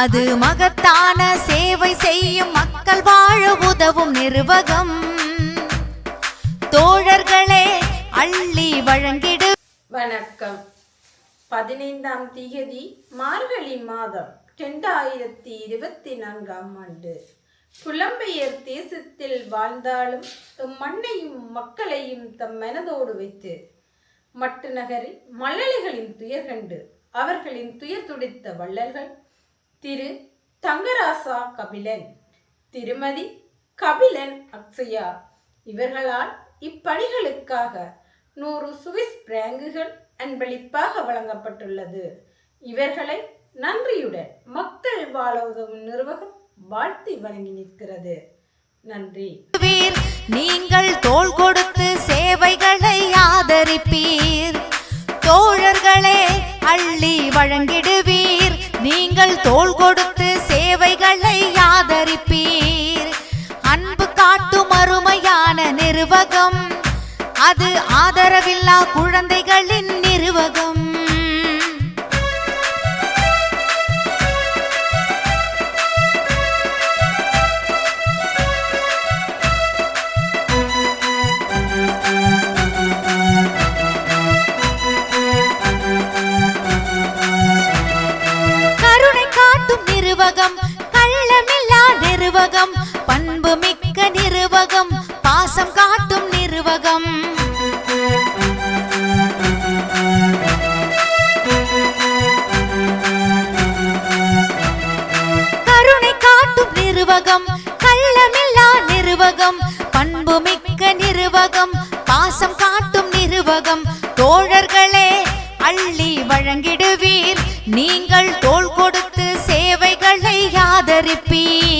அது மகத்தான சேவை செய்யும் மக்கள் வாழ உதவும் நிர்வாகம். தோழர்களே அள்ளி வழங்கிடு. வணக்கம். பதினைந்தாம் திகதி மார்கழி மாதம் இரண்டாயிரத்தி இருபத்தி நான்காம் ஆண்டு. புலம்பெயர் தேசத்தில் வாழ்ந்தாலும் தம் மண்ணையும் மக்களையும் தம் மனதோடு வைத்து மட்டு நகரில் மல்லலிகளின் துயர் கண்டு அவர்களின் துயர் துடித்த வள்ளல்கள் திரு தங்கராசா கபிலன் திருமதி கபிலன் அக்ஷயா இவர்களால் இப்பணிகளுக்காக நூறு சுவிஸ் பிராங்குகள் அன்பளிப்பாக வழங்கப்பட்டுள்ளது. இவர்களை நன்றியுடன் மக்கள் வாழ உதவும் நிர்வாகம் வாழ்த்தி வழங்கி நிற்கிறது. நன்றி. நீங்கள் தோல் கொடுத்து சேவைகளை ஆதரிப்பீர். தோழர்களே அள்ளி வழங்கிடுவீர். தோல் கொடுத்து சேவைகளை ஆதரிப்பீர். அன்பு காட்டும் அருமையான நிர்வாகம். அது ஆதரவில்லா குழந்தைகளின் காட்டும் நிருவகம் கள்ளமில்லா நிருவகம் பண்பு மிக்க பாசம் காட்டும் நிருவகம். தோழர்களே அள்ளி வழங்கிடுவீர். நீங்கள் தோள் கொடுத்து சேவைகளை ஆதரிப்பீர்.